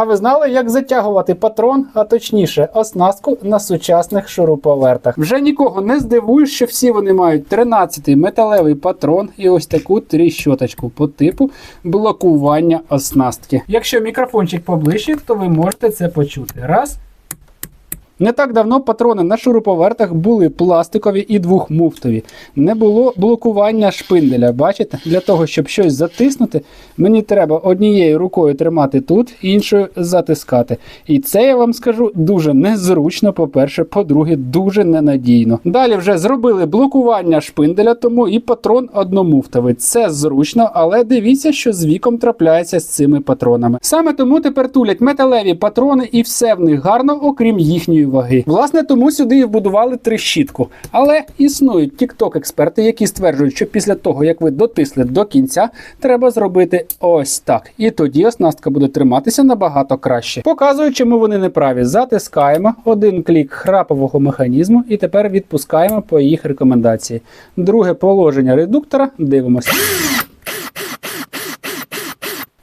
А ви знали, як затягувати патрон, а точніше, оснастку на сучасних шуруповертах? Вже нікого не здивуєш, що всі вони мають 13-й металевий патрон і ось таку тріщоточку по типу блокування оснастки. Якщо мікрофончик поближче, то ви можете це почути. Раз. Не так давно патрони на шуруповертах були пластикові і двохмуфтові. Не було блокування шпинделя. Бачите? Для того, щоб щось затиснути, мені треба однією рукою тримати тут, іншою затискати. І це я вам скажу дуже незручно. По-перше, по-друге, дуже ненадійно. Далі вже зробили блокування шпинделя, тому і патрон одномуфтовий. Це зручно, але дивіться, що з віком трапляється з цими патронами. Саме тому тепер тулять металеві патрони, і все в них гарно, окрім їхньої ваги. Власне, тому сюди і вбудували трещітку. Але існують тікток-експерти, які стверджують, що після того, як ви дотисли до кінця, треба зробити ось так. І тоді оснастка буде триматися набагато краще. Показую, чому вони не праві. Затискаємо один клік храпового механізму і тепер відпускаємо по їх рекомендації. Друге положення редуктора. Дивимося.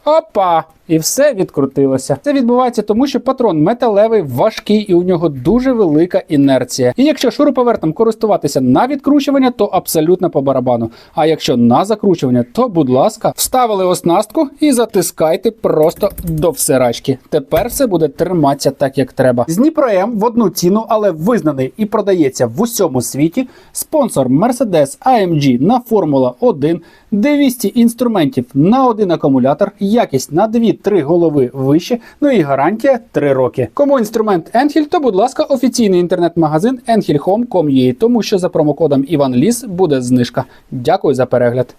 Опа! І все відкрутилося. Це відбувається тому, що патрон металевий, важкий і у нього дуже велика інерція. І якщо шуруповертом користуватися на відкручування, то абсолютно по барабану. А якщо на закручування, то будь ласка, вставили оснастку і затискайте просто до всирачки. Тепер все буде триматися так, як треба. З Дніпром в одну ціну, але визнаний і продається в усьому світі. Спонсор Mercedes AMG на Формула 1, 200 інструментів на один акумулятор, якість на 2-3 голови вище, ну і гарантія 3 роки. Кому інструмент Енхіль, то будь ласка, офіційний інтернет-магазин enhilhome.com.ua, тому що за промокодом Іван Ліс буде знижка. Дякую за перегляд.